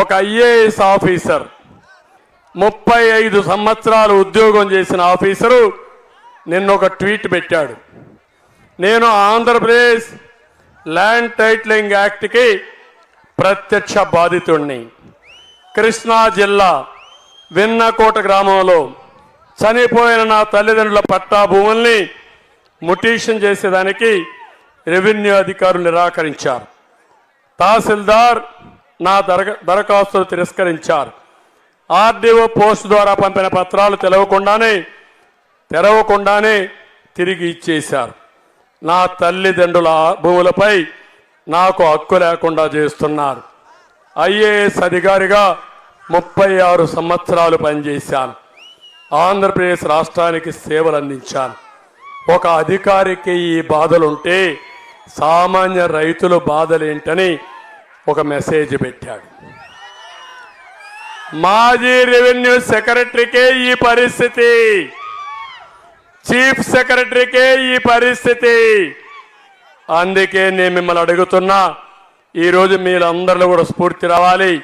ఒక IAS officer. ముప్పై ఐదు సంవత్సరాలు ఉద్యోగం చేసిన ఆఫీసరు నిన్న ఒక ట్వీట్ పెట్టాడు. నేను ఆంధ్రప్రదేశ్ ల్యాండ్ టైట్లింగ్ యాక్ట్కి ప్రత్యక్ష బాధితుణ్ణి. కృష్ణా జిల్లా విన్నకోట గ్రామంలో చనిపోయిన నా తల్లిదండ్రుల పట్టా భూముల్ని ముటీషన్ చేసేదానికి రెవెన్యూ అధికారులు నిరాకరించారు. తహసీల్దార్ నా దర దరఖాస్తులు తిరస్కరించారు. ఆర్డీఓ పోస్ట్ ద్వారా పంపిన పత్రాలు తెలవకుండానే తెరవకుండానే తిరిగి ఇచ్చేశారు. నా తల్లిదండ్రుల భూములపై నాకు హక్కు లేకుండా చేస్తున్నారు. ఐఏఎస్ అధికారిగా ముప్పై ఆరు సంవత్సరాలు పనిచేశాను. ఆంధ్రప్రదేశ్ రాష్ట్రానికి సేవలు అందించాను. ఒక అధికారికి ఈ బాధలుంటే సామాన్య రైతుల బాధలేంటని ఒక మెసేజ్ పెట్టాడు. మాజీ రెవెన్యూ సెక్రటరీకే ఈ పరిస్థితి. చీఫ్ సెక్రటరీకే ఈ పరిస్థితి. అందుకే నేను మిమ్మల్ని అడుగుతున్నా ఈరోజు మీరందరిలో కూడా స్ఫూర్తి రావాలి.